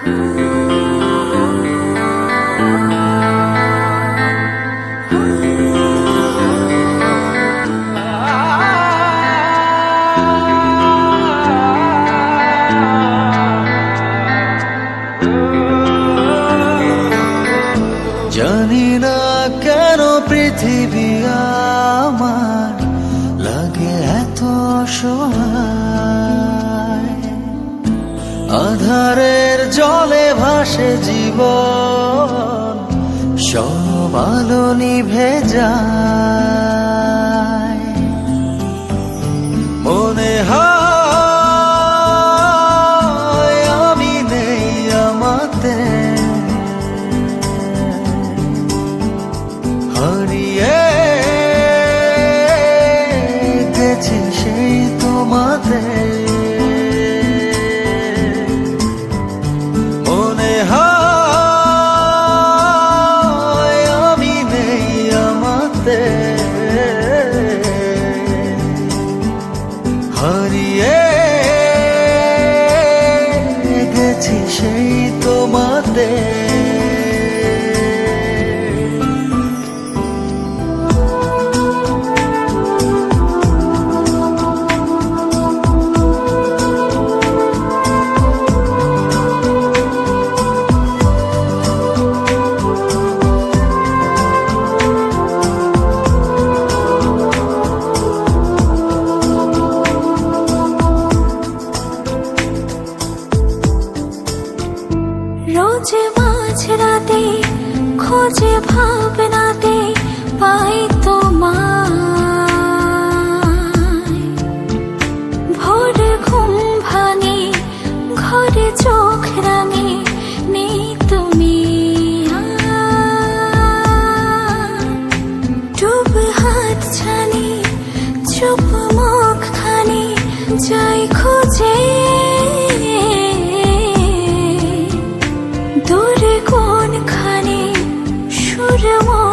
জানি না কেন পৃথিবী আমার লাগে এত অসহায়। আধারের ভাসে জীবন সব আলো নিভে মনে হয় আমি নেই আমাদের হারিয়ে গেছি সেই তোমাদের সেই তোমাদের যে ভাবনাতে পাই তোমার ভোর ঘুম ভাঙে, ঘরে চোখ রাঙে নেই তুমি ডুব হাত ছানি, চুপ মুখ খানি, যাই খোঁজে। দূরে কোনখানে 是我